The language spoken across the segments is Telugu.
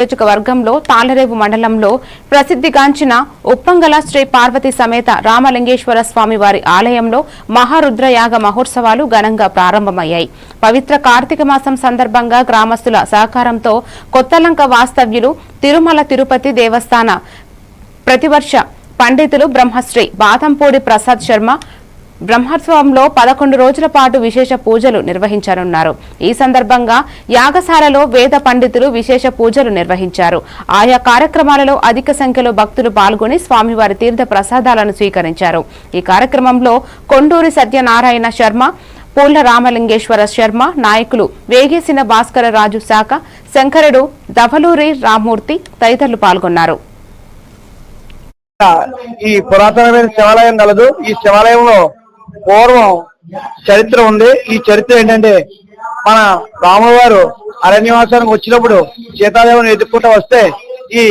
నియోజకవర్గంలో తాళరేవు మండలంలో ప్రసిద్ధిగాంచిన ఉప్పంగల శ్రీ పార్వతి సమేత రామలింగేశ్వర స్వామి వారి ఆలయంలో మహారుద్రయాగ మహోత్సవాలు ఘనంగా ప్రారంభమయ్యాయి. పవిత్ర కార్తీక మాసం సందర్భంగా గ్రామస్తుల సహకారంతో కొత్తలంక వాస్తవ్యులు తిరుమల తిరుపతి దేవస్థాన ప్రతివర్ష పండితులు బ్రహ్మశ్రీ బాదంపూడి ప్రసాద్ శర్మ బ్రహ్మోత్సవంలో పదకొండు రోజుల పాటు విశేష పూజలు నిర్వహించనున్నారు. ఈ సందర్భంగా యాగశాలలో వేద పండితులు విశేష పూజలు నిర్వహించారు. ఆయా కార్యక్రమాలలో అధిక సంఖ్యలో భక్తులు పాల్గొని స్వామివారి తీర్థ ప్రసాదాలను స్వీకరించారు. ఈ కార్యక్రమంలో కొండూరి సత్యనారాయణ శర్మ పూల రామలింగేశ్వర శర్మ నాయకులు వేగేసిన భాస్కర రాజు శాఖ శంకరుడు దవలూరి రామూర్తి తదితరులు పాల్గొన్నారు. ఈ పురాతనమైన శివాలయం కలదు. ఈ శివాలయంలో పూర్వం చరిత్ర ఉంది. ఈ చరిత్ర ఏంటంటే మన రాముల వారు అరణ్యవాసానికి వచ్చినప్పుడు సీతాదేవిని ఎదుర్కొంటూ వస్తే ఈ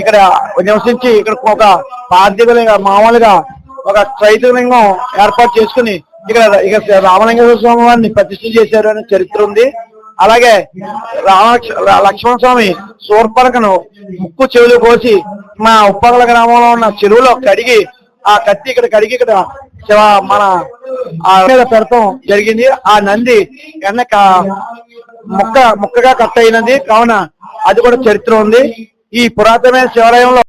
ఇక్కడ నివసించి ఇక్కడ ఒక పార్థివులుగా మామూలుగా ఒక చైతన్యంగా ఏర్పాటు చేసుకుని ఇక్కడ ఇక రామలింగేశ్వర స్వామి వారిని ప్రతిష్ఠ చేశారు అనే చరిత్ర ఉంది. అలాగే రామ లక్ష్మణ స్వామి సూర్పరకను ముక్కు చెవులు కోసి మా ఉప్పగల గ్రామంలో ఉన్న చెరువులో కడిగి ఆ కత్తి ఇక్కడ కడిగి ఇక్కడ శివ మన మీద పెడతాం జరిగింది. ఆ నంది వెనక ముక్క ముక్కగా కట్ అయినది. కావున అది కూడా చరిత్ర ఉంది. ఈ పురాతనమైన శివాలయంలో